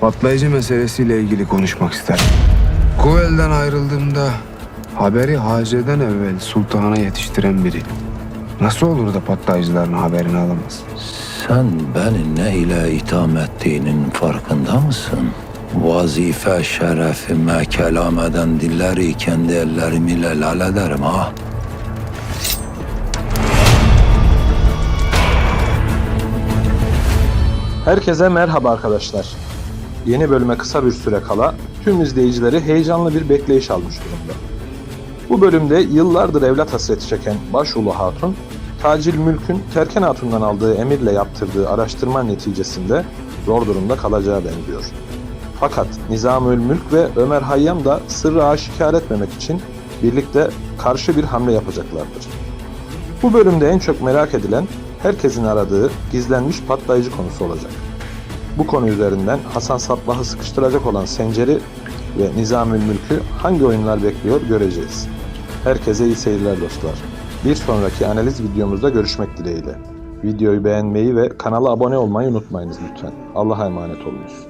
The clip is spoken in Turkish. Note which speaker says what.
Speaker 1: Patlayıcı meselesiyle ilgili konuşmak isterim. Kuvel'den ayrıldığımda haberi Hace'den evvel sultana yetiştiren biri. Nasıl olur da patlayıcıların haberini alamaz?
Speaker 2: Sen beni ne ile itham ettiğinin farkında mısın? Vazife şerefime kelam eden dilleri kendi ellerim ile lal ederim ha.
Speaker 3: Herkese merhaba arkadaşlar. Yeni bölüme kısa bir süre kala tüm izleyicileri heyecanlı bir bekleyiş almış durumda. Bu bölümde yıllardır evlat hasreti çeken Başulu Hatun, Tacil Mülk'ün Terken Hatun'dan aldığı emirle yaptırdığı araştırma neticesinde zor durumda kalacağı benziyor. Fakat Nizamül Mülk ve Ömer Hayyam da sırrı aşikar etmemek için birlikte karşı bir hamle yapacaklardır. Bu bölümde en çok merak edilen herkesin aradığı gizlenmiş patlayıcı konusu olacak. Bu konu üzerinden Hasan Sabbah'ı sıkıştıracak olan Sencer'i ve Nizamül Mülk'ü hangi oyunlar bekliyor göreceğiz. Herkese iyi seyirler dostlar. Bir sonraki analiz videomuzda görüşmek dileğiyle. Videoyu beğenmeyi ve kanala abone olmayı unutmayınız lütfen. Allah'a emanet olunuz.